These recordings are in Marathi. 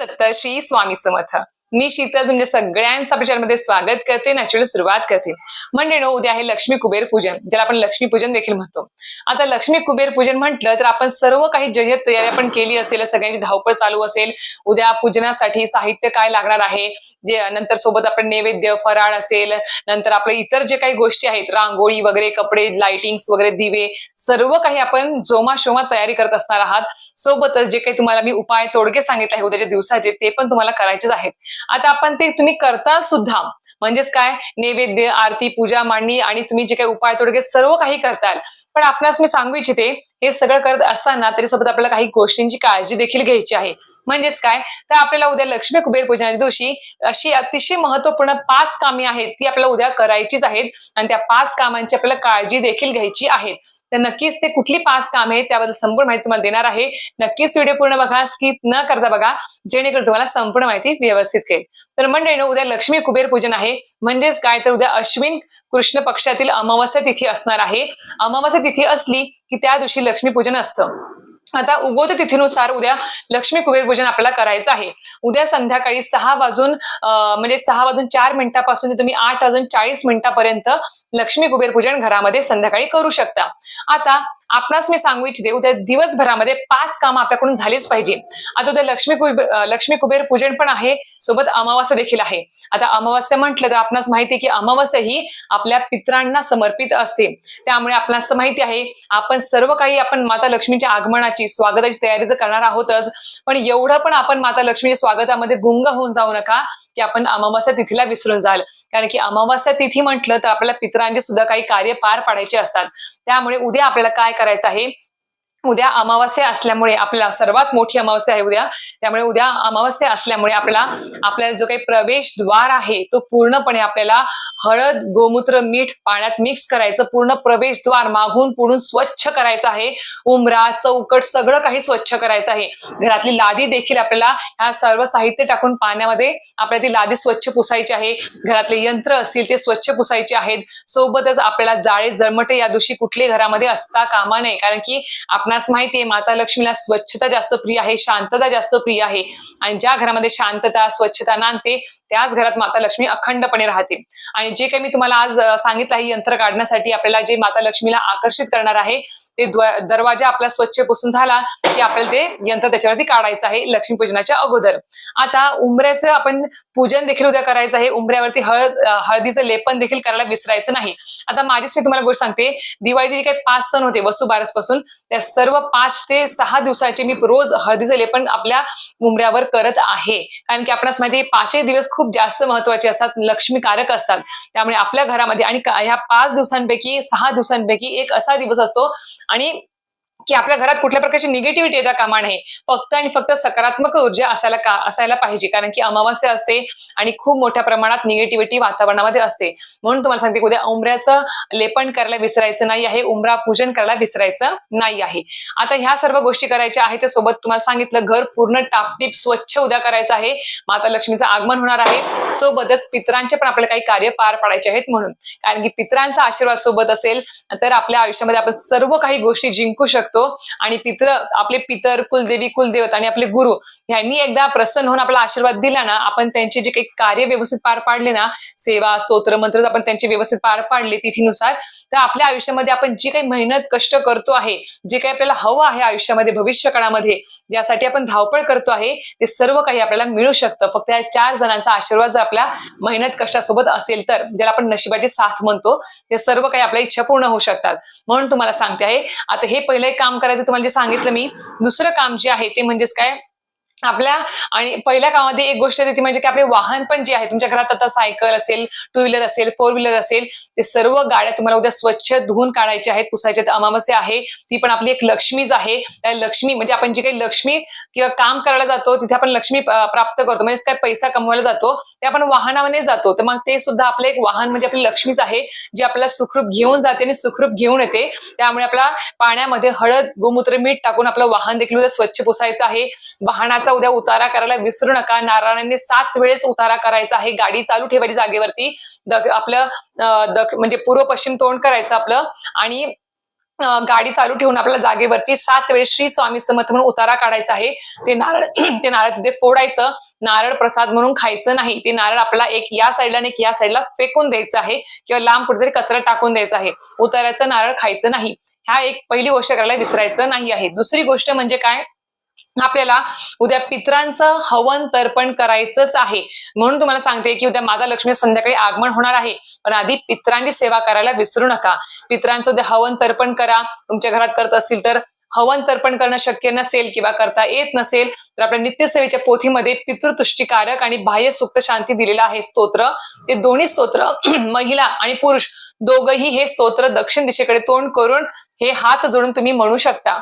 दत्त श्री स्वामी समर्थ. मी शीतल तुमच्या सगळ्यांचा आपल्या मध्ये स्वागत करते नॅचरल सुरुवात करते. म्हणजे ना उद्या आहे लक्ष्मी कुबेर पूजन ज्याला आपण लक्ष्मी पूजन देखील म्हणतो. आता लक्ष्मी कुबेर पूजन म्हटलं तर आपण सर्व काही जय्यत तयारी आपण केली असेल सगळ्यांची धावपळ चालू असेल उद्या पूजनासाठी साहित्य काय लागणार आहे जे नंतर सोबत आपण नैवेद्य फराळ असेल नंतर आपले इतर जे काही गोष्टी आहेत रांगोळी वगैरे कपडे लाइटिंग्स वगैरे दिवे सर्व काही आपण जोमाशोमा तयारी करत असणार आहात. सोबतच जे काही तुम्हाला मी उपाय तोडगे सांगितले आहे उद्याच्या दिवसाचे ते पण तुम्हाला करायचेच आहेत. आता आपण ते तुम्ही करता सुद्धा. म्हणजेच काय? नैवेद्य आरती पूजा मांडणी आणि तुम्ही जे काही उपाय तोडगे सर्व काही करताल. पण आपणास मी सांगू इच्छिते हे सगळं करत असताना तरी सोबत आपल्याला काही गोष्टींची काळजी देखील घ्यायची आहे. म्हणजेच काय? तर आपल्याला उद्या लक्ष्मी कुबेर पूजनाच्या दिवशी अशी अतिशय महत्त्वपूर्ण पाच कामे आहेत ती आपल्याला उद्या करायचीच आहेत. आणि त्या पाच कामांची आपल्याला काळजी देखील घ्यायची आहेत तर नक्कीच ते कुठली पाच कामे आहेत त्याबद्दल संपूर्ण माहिती तुम्हाला देणार आहे. नक्कीच व्हिडिओ पूर्ण बघा स्किप न करता बघा जेणेकरून तुम्हाला संपूर्ण माहिती व्यवस्थित कळेल. तर मंडळीनं उद्या लक्ष्मी कुबेर पूजन आहे. म्हणजेच काय? तर उद्या अश्विन कृष्ण पक्षातील अमावस्या तिथी असणार आहे. अमावस्या तिथी असली की त्या दिवशी लक्ष्मी पूजन असतं. आता उगवत तिथीनुसार उद्या लक्ष्मी कुबेर पूजन आपल्याला करायचं आहे. उद्या संध्याकाळी सहा वाजून म्हणजे सहा वाजून चार मिनिटापासून तुम्ही आठ वाजून चाळीस मिनिटापर्यंत लक्ष्मी कुबेर पूजन घरामध्ये संध्याकाळी करू शकता. आता आपणास मी सांगू इच्छिते उद्या दिवसभरामध्ये पाच काम आपल्याकडून झालीच पाहिजे. आता उद्या लक्ष्मी कुबे लक्ष्मी कुबेर पूजन पण आहे सोबत अमावास्या देखील आहे. आता अमावास्या म्हटलं तर आपणास माहिती आहे की अमावास्या ही आपल्या पित्रांना समर्पित असते. त्यामुळे आपणास तर माहिती आहे आपण सर्व काही आपण माता लक्ष्मीच्या आगमनाची स्वागताची तयारी तर करणार आहोतच पण एवढं पण आपण माता लक्ष्मीच्या स्वागतामध्ये गुंग होऊन जाऊ नका. की आपण अमावास्या तिथीला विसरून जाल. कारण की अमावास्या तिथी म्हटलं तर आपल्याला पित्रांचे सुद्धा काही कार्य पार पाडायचे असतात. त्यामुळे उद्या आपल्याला काय करायचं आहे? उद्या अमावास्या असल्यामुळे आपल्याला सर्वात मोठी अमावस्या आहे उद्या. त्यामुळे उद्या अमावस्या असल्यामुळे आपल्याला आपल्याला जो काही प्रवेश द्वार आहे तो पूर्णपणे आपल्याला हळद गोमूत्र मीठ पाण्यात मिक्स करायचं. पूर्ण प्रवेशद्वार मागून पुढून स्वच्छ करायचं आहे. उमरा चौकट सगळं काही स्वच्छ करायचं आहे. घरातली लादी देखील आपल्याला ह्या सर्व साहित्य टाकून पाण्यामध्ये आपल्याला ती लादी स्वच्छ पुसायची आहे. घरातले यंत्र असतील ते स्वच्छ पुसायचे आहेत. सोबतच आपल्याला जाळे जळमटे या दिवशी कुठले घरामध्ये असता कामा नये. कारण की आपणास माहितीये माता लक्ष्मीला स्वच्छता जास्त प्रिय आहे शांतता जास्त प्रिय आहे. आणि ज्या घरामध्ये शांतता स्वच्छता नांदते त्याच घरात माता लक्ष्मी अखंडपणे राहते. आणि जे काही मी तुम्हाला आज सांगितलं आहे यंत्र काढण्यासाठी आपल्याला जे माता लक्ष्मीला आकर्षित करणार आहे ते दरवाजा आपला स्वच्छ पुसून झाला की आपल्याला ते यंत्र त्याच्यावरती काढायचं आहे लक्ष्मी पूजनाच्या अगोदर. आता उंबऱ्याचं आपण पूजन देखील उद्या करायचं आहे. उंबऱ्यावरती हळद हळदीचं लेपन देखील करायला विसरायचं नाही. आता माझीच मी तुम्हाला गोष्ट सांगते. दिवाळीचे जे काही पाच सण होते वसुबारसपासून त्या सर्व पाच ते सहा दिवसाचे मी रोज हळदीचं लेपन आपल्या उंबऱ्यावर करत आहे. कारण की आपणास माहिती पाचही दिवस खूप जास्त महत्त्वाचे असतात लक्ष्मीकारक असतात. त्यामुळे आपल्या घरामध्ये आणि ह्या पाच दिवसांपैकी सहा दिवसांपैकी एक असा दिवस असतो आणि की आपल्या घरात कुठल्या प्रकारची निगेटिव्हिटी येता कामा नये. फक्त आणि फक्त सकारात्मक ऊर्जा असायला का असायला पाहिजे. कारण की अमावास्या असते आणि खूप मोठ्या प्रमाणात निगेटिव्हिटी वातावरणामध्ये असते. म्हणून तुम्हाला सांगते की उद्या उमऱ्याचं लेपन करायला विसरायचं नाही आहे उंबरा पूजन करायला विसरायचं नाही आहे. आता ह्या सर्व गोष्टी करायच्या आहेत सोबत तुम्हाला सांगितलं घर पूर्ण टापटीप स्वच्छ उद्या करायचं आहे. माता लक्ष्मीचं आगमन होणार आहे. सोबतच पित्रांचे पण आपल्याला काही कार्य पार पाडायचे आहेत म्हणून. कारण की पित्रांचा आशीर्वाद सोबत असेल तर आपल्या आयुष्यामध्ये आपण सर्व काही गोष्टी जिंकू शकतो. आणि पितर आपले पितर कुलदेवी कुलदेवत आणि आपले गुरु ह्यांनी एकदा प्रसन्न होऊन आपला आशीर्वाद दिला ना आपण त्यांचे जे काही कार्य व्यवस्थित पार पाडले ना सेवा स्तोत्र मंत्र आपण त्यांचे व्यवस्थित पार पाडले तिथीनुसार तर आपल्या आयुष्यामध्ये आपण जी काही मेहनत कष्ट करतो आहे जे काही आपल्याला हवं आहे आयुष्यामध्ये भविष्य काळामध्ये ज्यासाठी आपण धावपळ करतो आहे ते सर्व काही आपल्याला मिळू शकतं. फक्त या चार जणांचा आशीर्वाद जर आपल्या मेहनत कष्टासोबत असेल तर ज्याला आपण नशिबाची साथ म्हणतो ते सर्व काही आपल्या इच्छा पूर्ण होऊ शकतात. म्हणून तुम्हाला सांगते आहे आता हे पहिलं काम करायचं तुम्हाला जे सांगितलं मी. दुसरं काम जे आहे ते म्हणजेच काय? आपल्या आणि पहिल्या कामामध्ये एक गोष्ट येते ती म्हणजे की आपले वाहन पण जे आहे तुमच्या घरात आता सायकल असेल टू व्हीलर असेल फोर व्हीलर असेल ते सर्व गाड्या तुम्हाला उद्या स्वच्छ धुवून काढायच्या आहेत पुसायचे अमावस्या आहे ती पण आपली एक लक्ष्मीच आहे. त्या लक्ष्मी म्हणजे आपण जी काही लक्ष्मी किंवा काम करायला जातो तिथे आपण लक्ष्मी प्राप्त करतो. म्हणजे काय पैसा कमवायला जातो ते आपण वाहनामध्ये जातो. तर मग ते सुद्धा आपलं एक वाहन म्हणजे आपली लक्ष्मीच आहे जी आपल्याला सुखरूप घेऊन जाते आणि सुखरूप घेऊन येते. त्यामुळे आपला पाण्यामध्ये हळद गोमूत्र मीठ टाकून आपलं वाहन देखील उद्या स्वच्छ पुसायचं आहे. वाहनाचा उद्या उतारा करायला विसरू नका. नारायणांनी सात वेळेस उतारा करायचा आहे. गाडी चालू ठेवायची जागेवरती. द- आपलं म्हणजे पूर्व पश्चिम तोंड करायचं आपलं. आणि गाडी चालू ठेवून आपल्याला जागेवरती सात वेळेस श्री स्वामी समर्थ म्हणून उतारा काढायचा आहे. ते नारळ ते नारळ तिथे फोडायचं. नारळ प्रसाद म्हणून खायचं नाही. ते नारळ आपल्याला एक या साईडला आणि एक या साईडला फेकून द्यायचं आहे किंवा लांब कुठेतरी कचरा टाकून द्यायचा आहे. उतार्याचं नारळ खायचं नाही. ह्या एक पहिली गोष्ट करायला विसरायचं नाही आहे. दुसरी गोष्ट म्हणजे काय? आपल्याला उद्या पित्रांचं हवन तर्पण करायचंच आहे. म्हणून तुम्हाला सांगते की उद्या माता लक्ष्मी संध्याकाळी आगमन होणार आहे. पण आधी पित्रांची सेवा करायला विसरू नका. पित्रांचं उद्या हवन तर्पण करा. तुमच्या घरात करत असतील तर हवन तर्पण करणं शक्य नसेल किंवा करता येत नसेल तर आपल्या नित्यसेवेच्या पोथीमध्ये पितृतुष्टीकारक आणि बाह्य सुक्त शांती दिलेलं आहे स्तोत्र. ते दोन्ही स्तोत्र महिला आणि पुरुष दोघही हे स्तोत्र दक्षिण दिशेकडे तोंड करून हे हात जोडून तुम्ही म्हणू शकता.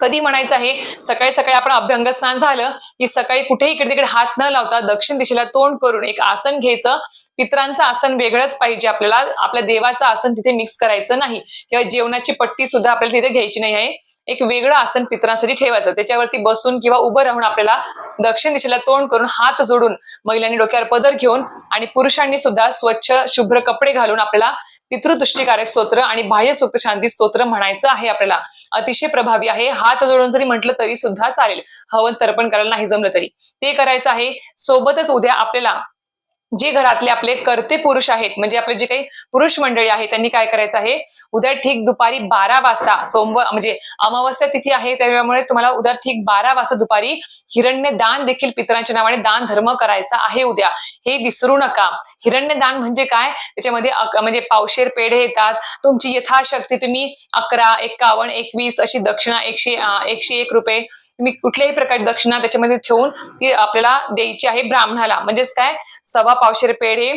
कधी म्हणायचं आहे? सकाळी सकाळी आपण अभ्यंग स्नान झालं की सकाळी कुठेही इकडे तिकडे हात न लावता दक्षिण दिशेला तोंड करून एक आसन घ्यायचं. पित्रांचं आसन वेगळंच पाहिजे आपल्याला. आपल्या देवाचं आसन तिथे मिक्स करायचं नाही. किंवा जेवणाची पट्टी सुद्धा आपल्याला तिथे घ्यायची नाही आहे. एक वेगळं आसन पित्रांसाठी ठेवायचं. त्याच्यावरती बसून किंवा उभं राहून आपल्याला दक्षिण दिशेला तोंड करून हात जोडून महिलांनी डोक्यावर पदर घेऊन आणि पुरुषांनी सुद्धा स्वच्छ शुभ्र कपडे घालून आपल्याला पितृदृष्टिकारक स्तोत्र आणि बाह्य सुक्त शांती स्तोत्र म्हणायचं आहे आपल्याला. अतिशय प्रभावी आहे. हात जोडून जरी म्हटलं तरी सुद्धा चालेल. हवन तर्पण करायला नाही जमलं तरी. ते करायचं आहे सोबतच उद्या आपल्याला जे घरातले आपले करते पुरुष आहेत म्हणजे आपले जे काही पुरुष मंडळी आहेत त्यांनी काय करायचं आहे? उद्या ठीक दुपारी बारा वाजता सोमवार म्हणजे अमावस्या तिथी आहे त्यामुळे तुम्हाला उद्या ठीक बारा वाजता दुपारी हिरण्य दान देखील पितरांच्या नावाने दान धर्म करायचा आहे उद्या. हे विसरू नका. हिरण्य दान म्हणजे काय? त्याच्यामध्ये म्हणजे पावशेर पेढे येतात. तुमची यथाशक्ती तुम्ही अकरा एक्कावन्न एकवीस अशी दक्षिणा एकशे एकशे एक रुपये तुम्ही कुठल्याही प्रकारची दक्षिणा त्याच्यामध्ये ठेवून ती आपल्याला द्यायची आहे ब्राह्मणाला. म्हणजेच काय? सव्वा पावशेर पेढे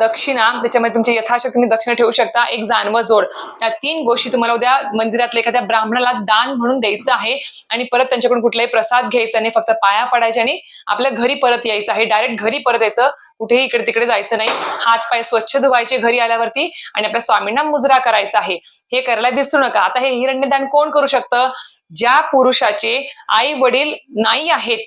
दक्षिणा त्याच्यामध्ये तुमची यथाशक्ती तुम्ही दक्षिणा ठेवू शकता एक जानव जोड. या तीन गोष्टी तुम्हाला उद्या मंदिरातल्या एखाद्या ब्राह्मणाला दान म्हणून द्यायचं आहे आणि परत त्यांच्याकडून कुठलाही प्रसाद घ्यायचा नाही फक्त पाया पडायचे आणि आपल्या घरी परत यायचं आहे. डायरेक्ट घरी परत यायचं कुठेही इकडे तिकडे जायचं नाही. हात पाय स्वच्छ धुवायचे घरी आल्यावरती आणि आपल्या स्वामींना मुजरा करायचा आहे. हे करायला विसरू नका. आता हे हिरण्यदान कोण करू शकतं? ज्या पुरुषाचे आई वडील नाही आहेत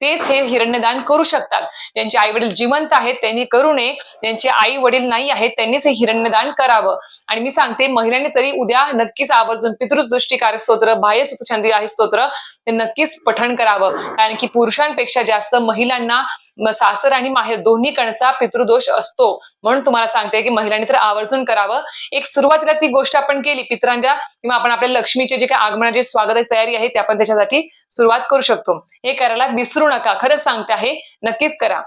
तेच हे हिरण्यदान करू शकतात. ज्यांचे आई वडील जिवंत आहेत त्यांनी करू नये. ज्यांचे आई वडील नाही आहेत त्यांनीच हे हिरण्यदान करावं. आणि मी सांगते महिलांनी तरी उद्या नक्कीच आवर्जून पितृदृष्टीकारक स्तोत्र बाह्य सुतशांती आहे स्तोत्र ते नक्कीच पठण करावं. कारण की पुरुषांपेक्षा जास्त महिलांना सासर आणि माहेर दोन्ही कडचा पितृदोष असतो. म्हणून तुम्हाला सांगते की महिलांनी तर आवर्जून करावं. एक सुरुवातीला ती गोष्ट आपण केली पितरांच्या किंवा आपण आपल्या लक्ष्मीचे जे काही आगमनाची स्वागताची तयारी आहे ते आपण त्याच्यासाठी सुरुवात करू शकतो. हे करायला विसरू नका. खरंच सांगते आहे नक्कीच करा.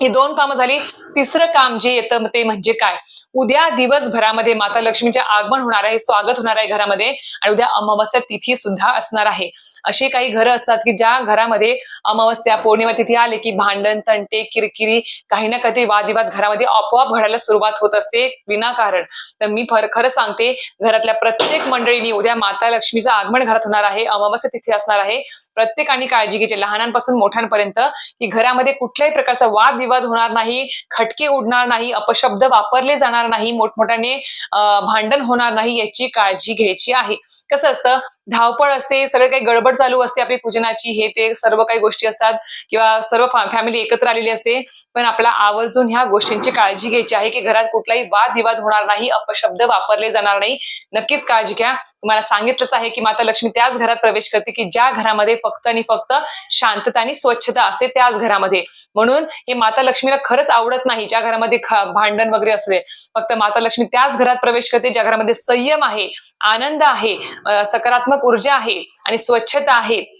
ही दोन कामं झाली. तिसरं काम जे येतं ते म्हणजे काय? उद्या दिवसभरामध्ये माता लक्ष्मीचे आगमन होणार आहे स्वागत होणार आहे घरामध्ये आणि उद्या अमावस्या तिथी सुद्धा असणार आहे. अशी काही घरं असतात की ज्या घरामध्ये अमावस्या पौर्णिमा तिथी आले की भांडण तंटे किरकिरी काही ना काही वादविवाद घरामध्ये आपोआप घडायला सुरुवात होत असते. विनाकारण. तर मी फर खरं सांगते घरातल्या प्रत्येक मंडळींनी उद्या माता लक्ष्मीचं आगमन घरात होणार आहे अमावस्या तिथी असणार आहे. प्रत्येकाने काळजी घ्यायची. लहानांपासून मोठ्यांपर्यंत की घरामध्ये कुठल्याही प्रकारचा वादविवाद होणार नाही खटके उडणार नाही अपशब्द वापरले जाणार नाही मोठमोठ्याने भांडण होणार नाही याची काळजी घ्यायची आहे. कसं असतं? धावपळ असते सगळं काही गडबड चालू असते आपली पूजनाची हे ते सर्व काही गोष्टी असतात. किंवा सर्व फॅमिली एकत्र आलेली असते. पण आपला आवर्जून ह्या गोष्टींची काळजी घ्यायची आहे की घरात कुठलाही वादविवाद होणार नाही अपशब्द वापरले जाणार नाही. नक्कीच काळजी घ्या. तुम्हाला सांगितलंच आहे की माता लक्ष्मी त्याच घरात प्रवेश करते की ज्या घरामध्ये फक्त आणि फक्त शांतता आणि स्वच्छता असते त्याच घरामध्ये. म्हणून हे माता लक्ष्मीला खरंच आवडत नाही ज्या घरामध्ये ख- भांडण वगैरे असले. फक्त माता लक्ष्मी त्याच घरात प्रवेश करते ज्या घरामध्ये संयम आहे आनंद आहे सकारात्मक ऊर्जा आहे आणि स्वच्छता आहे.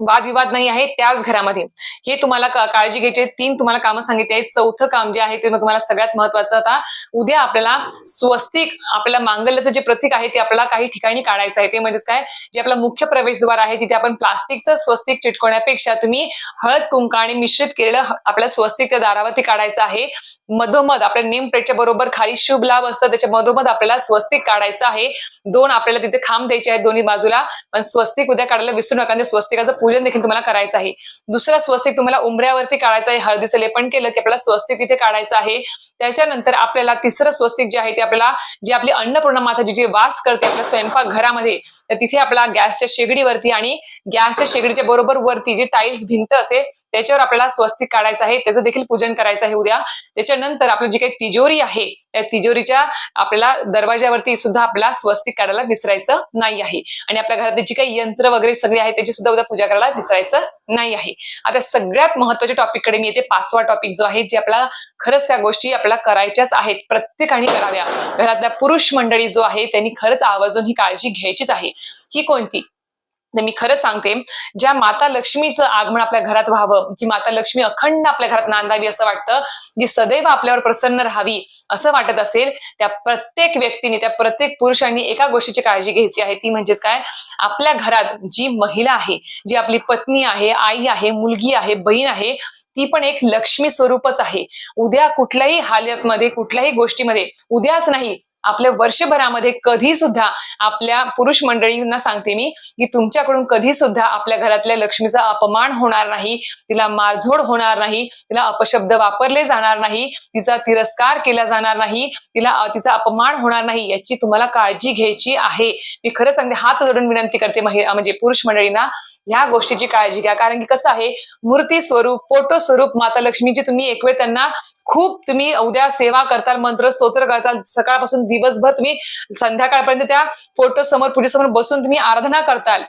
वादविवाद नाही आहे त्याच घरामध्ये. हे तुम्हाला काळजी घ्यायचे तीन तुम्हाला कामं सांगितली आहेत. चौथं काम जे आहे ते मग तुम्हाला सगळ्यात महत्वाचं आता उद्या आपल्याला स्वस्तिक आपल्याला मांगल्याचं जे प्रतीक आहे ते आपल्याला काही ठिकाणी काढायचं आहे. ते म्हणजेच काय? जे आपला मुख्य प्रवेशद्वार आहे तिथे आपण प्लास्टिकचं स्वस्तिक चिटकवण्यापेक्षा तुम्ही हळद कुंकाने मिश्रित केलेलं आपल्या स्वस्तिक त्या दारावरती काढायचं आहे. मधोमध आपल्या नेम प्लेटच्या बरोबर खाली शुभ लाभ असतं. त्याच्या मधोमध आपल्याला स्वस्तिक काढायचं आहे. दोन आपल्याला तिथे खांब द्यायचे आहेत दोन्ही बाजूला. पण स्वस्तिक उद्या काढायला विसरू नका. आणि स्वस्तिकाचं पूजन देखील तुम्हाला करायचं आहे. दुसरा स्वस्तिक तुम्हाला उंबऱ्यावरती काढायचं आहे हळदीचं लेपन केलं की आपल्याला स्वस्तिक तिथे काढायचं आहे. त्याच्यानंतर आपल्याला तिसरं स्वस्तिक जे आहे ते आपल्याला जे आपली अन्नपूर्णा माताजी जे वास करते आपल्या स्वयंपाक घरामध्ये तर तिथे आपला गॅसच्या शेगडीवरती आणि गॅसच्या शेगडीच्या बरोबर वरती जी टाईल्स भिंत असेल त्याच्यावर आपल्याला स्वस्तिक काढायचं आहे. त्याचं देखील पूजन करायचं आहे उद्या. त्याच्यानंतर आपली जी काही तिजोरी आहे त्या तिजोरीच्या आपल्याला दरवाजावरती सुद्धा आपल्याला स्वस्तिक काढायला विसरायचं नाही आहे. आणि आपल्या घरातली जी काही यंत्र वगैरे सगळी आहे त्याची सुद्धा उद्या पूजा करायला विसरायचं नाही आहे. आता सगळ्यात महत्त्वाच्या टॉपिककडे मी येते. पाचवा टॉपिक जो आहे जे आपल्याला खरंच त्या गोष्टी आपल्याला करायच्याच आहेत. प्रत्येकाने कराव्या. घरातल्या पुरुष मंडळी जो आहे त्यांनी खरंच आवर्जून ही काळजी घ्यायचीच आहे. ही कोणती? तर मी खरं सांगते ज्या माता लक्ष्मीचं आगमन आपल्या घरात व्हावं जी माता लक्ष्मी अखंड आपल्या घरात नांदावी असं वाटतं जी सदैव आपल्यावर प्रसन्न राहावी असं वाटत असेल त्या प्रत्येक व्यक्तीने त्या प्रत्येक पुरुषांनी एका गोष्टीची काळजी घ्यायची आहे ती म्हणजेच काय? आपल्या घरात जी महिला आहे जी आपली पत्नी आहे आई आहे मुलगी आहे बहीण आहे ती पण एक लक्ष्मी स्वरूपच आहे. उद्या कुठल्याही हालतमध्ये कुठल्याही गोष्टीमध्ये उद्याच नाही आपल्या वर्षभरामध्ये कधी सुद्धा आपल्या पुरुष मंडळींना सांगते मी की तुमच्याकडून कधी सुद्धा आपल्या घरातल्या लक्ष्मीचा अपमान होणार नाही तिला मारझोड होणार नाही तिला अपशब्द वापरले जाणार नाही तिचा तिरस्कार केला जाणार नाही तिला तिचा अपमान होणार नाही याची तुम्हाला काळजी घ्यायची आहे. मी खरं सांगते हात जोडून विनंती करते म्हणजे पुरुष मंडळींना ह्या गोष्टीची काळजी घ्या. कारण की कसं आहे मूर्ती स्वरूप फोटो स्वरूप माता लक्ष्मीची तुम्ही एक वेळ त्यांना खूप तुम्ही उद्या सेवा करताल मंत्र स्तोत्र करताल सकाळपासून दिवसभर तुम्ही संध्याकाळपर्यंत त्या फोटो समोर पूजेसमोर बसून तुम्ही आराधना करताल.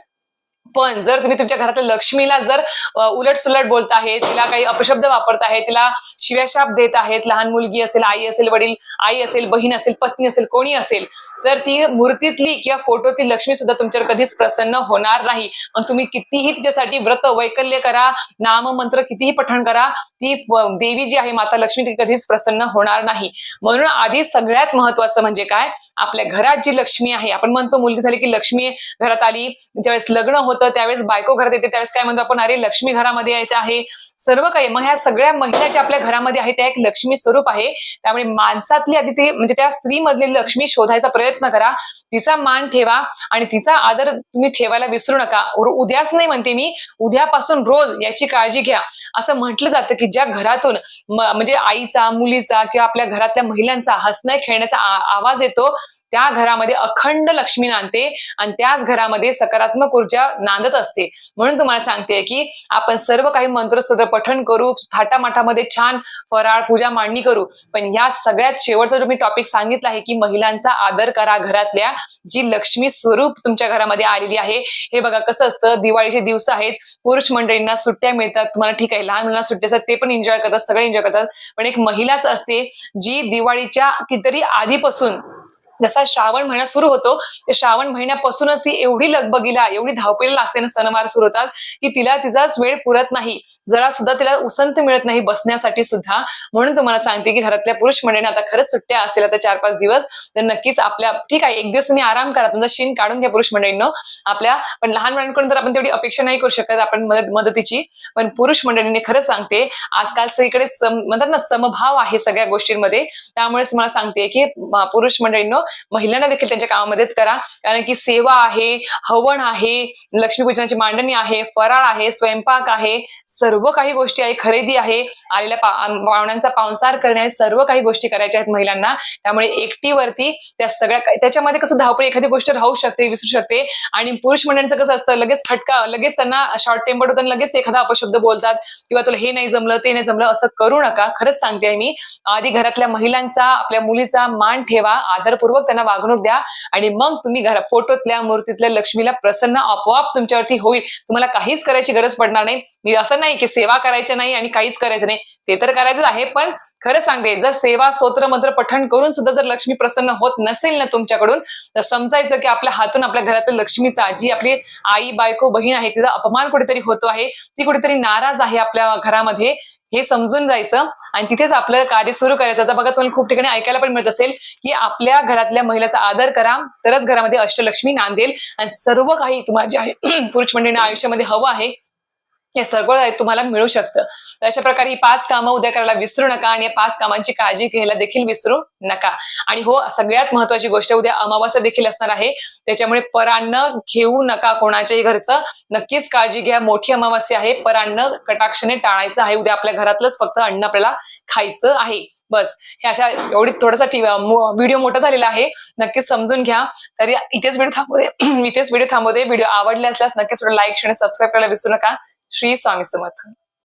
पण जर तुम्ही तुमच्या घरातल्या लक्ष्मीला जर उलट सुलट बोलत आहे तिला काही अपशब्द वापरत आहे तिला शिव्याशाप देत आहेत लहान मुलगी असेल आई असेल वडील आई असेल बहीण असेल पत्नी असेल कोणी असेल तर ती मूर्तीतली किंवा फोटोतील लक्ष्मी सुद्धा तुमच्यावर कधीच प्रसन्न होणार नाही. मग तुम्ही कितीही तिच्यासाठी व्रत वैकल्य करा नाम मंत्र कितीही पठण करा ती देवी जी आहे माता लक्ष्मी ती कधीच प्रसन्न होणार नाही. म्हणून आधी सगळ्यात महत्वाचं म्हणजे काय? आपल्या घरात जी लक्ष्मी आहे आपण म्हणतो मुलगी झाली की लक्ष्मी घरात आली ज्यावेळेस लग्न होतं त्यावेळेस बायको घरात येते त्यावेळेस काय म्हणतो आपण अरे लक्ष्मी घरामध्ये येत आहे. सर्व काही मग ह्या सगळ्या महिला ज्या आपल्या घरामध्ये आहेत त्या एक लक्ष्मी स्वरूप आहे. त्यामुळे माणसातली आधी ते म्हणजे त्या स्त्रीमधली लक्ष्मी शोधायचा प्रयत्न करा. तिचा मान ठेवा आणि तिचा आदर तुम्ही ठेवायला विसरू नका. उद्याच नाही म्हणते मी उद्यापासून रोज याची काळजी घ्या. असं म्हटलं जातं की ज्या घरातून म्हणजे आईचा मुलीचा किंवा आपल्या घरातल्या महिलांचा हसणं खेळण्याचा आवाज येतो त्या घरामध्ये अखंड लक्ष्मी नांदते आणि त्याच घरामध्ये सकारात्मक ऊर्जा नांदत असते. म्हणून तुम्हाला सांगते की आपण सर्व काही मंत्रस्तोत्र पठण करू थाटामाठामध्ये छान फराळ पूजा मांडणी करू. पण या सगळ्यात शेवटचा जो मी टॉपिक सांगितला आहे की महिलांचा आदर करा घरातल्या जी लक्ष्मी स्वरूप तुमच्या घरामध्ये आलेली आहे. हे बघा कसं असतं दिवाळीचे दिवस आहेत पुरुष मंडळींना सुट्ट्या मिळतात. तुम्हाला ठीक आहे लहान मुलांना सुट्ट्या असतात ते पण एन्जॉय करतात सगळे एन्जॉय करतात. पण एक महिलाच असते जी दिवाळीच्या कितीतरी आधीपासून जसा श्रावण महिना सुरू होतो ते श्रावण महिन्यापासूनच ती एवढी लगबगीला एवढी धावपळीला लागते ना सणवार सुरू होतात की तिला तिचाच वेळ पुरत नाही. जरा सुद्धा तिला उसंत मिळत नाही बसण्यासाठी सुद्धा. म्हणून तुम्हाला सांगते की घरातल्या पुरुष मंडळींना आता खरंच सुट्ट्या असतील आता चार पाच दिवस तर नक्कीच आपल्या ठीक आहे एक दिवस तुम्ही आराम करा तुमचा शीन काढून घ्या पुरुष मंडळींनो. आपल्या पण लहान मुलांकडून तर आपण तेवढी अपेक्षा नाही करू शकत आपण मदत मदतीची. पण पुरुष मंडळींनी खरंच सांगते आजकाल सगळीकडे सम म्हणतात ना समभाव आहे सगळ्या गोष्टींमध्ये. त्यामुळेच मला सांगते की पुरुष मंडळींनो महिलांना देखील त्यांच्या कामामध्ये करा. कारण की सेवा आहे हवन आहे लक्ष्मीपूजनाची मांडणी आहे फराळ आहे स्वयंपाक आहे सर्व सर्व काही गोष्टी आहे खरेदी आहे. आलेल्या पाहुण्यांचा पावसार करणे सर्व काही गोष्टी करायच्या आहेत महिलांना. त्यामुळे एकटीवरती त्या सगळ्या त्याच्यामध्ये कसं धावपळी एखादी गोष्ट राहू शकते विसरू शकते. आणि पुरुष मंडळांचं कसं असतं लगेच खटका लगेच त्यांना शॉर्ट टेम्पर्ड होतं लगेच एखादा अपशब्द बोलतात. किंवा तुला हे नाही जमलं ते नाही जमलं असं करू नका. खरंच सांगते मी आधी घरातल्या महिलांचा आपल्या मुलीचा मान ठेवा आदरपूर्वक त्यांना वागणूक द्या. आणि मग तुम्ही घरा फोटोतल्या मूर्तीतल्या लक्ष्मीला प्रसन्न आपोआप तुमच्यावरती होईल. तुम्हाला काहीच करायची गरज पडणार नाही. मी असं नाही की सेवा करायची नाही आणि काहीच करायचं नाही. ते तर करायचंच आहे पण खरं सांगते जर सेवा स्तोत्र मंत्र पठण करून सुद्धा जर लक्ष्मी प्रसन्न होत नसेल ना तुमच्याकडून तर समजायचं की आपल्या हातून आपल्या घरातल्या लक्ष्मीचा जी आपली आई बायको बहीण आहे तिचा अपमान कुठेतरी होतो आहे ती कुठेतरी नाराज आहे आपल्या घरामध्ये हे समजून जायचं. आणि तिथेच आपलं कार्य सुरू करायचं. आता बघा तुम्हाला खूप ठिकाणी ऐकायला पण मिळत असेल की आपल्या घरातल्या महिलाचा आदर करा तरच घरामध्ये अष्टलक्ष्मी नांदेल. आणि सर्व काही तुम्हाला जे आहे पुरुष मंडळींना आयुष्यामध्ये हवं आहे हे सगळं तुम्हाला मिळू शकतं. तर अशा प्रकारे ही पाच कामं उद्या करायला विसरू नका आणि या पाच कामांची काळजी घ्यायला देखील विसरू नका. आणि हो सगळ्यात महत्वाची गोष्ट उद्या अमावास्या देखील असणार आहे. त्याच्यामुळे परान्न घेऊ नका कोणाच्याही घरचं. नक्कीच काळजी घ्या. मोठी अमावास्या आहे. परान्न कटाक्षाने टाळायचं आहे. उद्या आपल्या घरातलंच फक्त अन्न आपल्याला खायचं आहे. बस. हे अशा एवढी थोडासा व्हिडिओ मोठा झालेला आहे. नक्कीच समजून घ्या. तरी इथेच व्हिडिओ थांबवते. इथेच व्हिडिओ थांबवते. व्हिडिओ आवडले असल्यास नक्कीच लाईक आणि सबस्क्राईब करायला विसरू नका. श्री स्वामी समर्थ.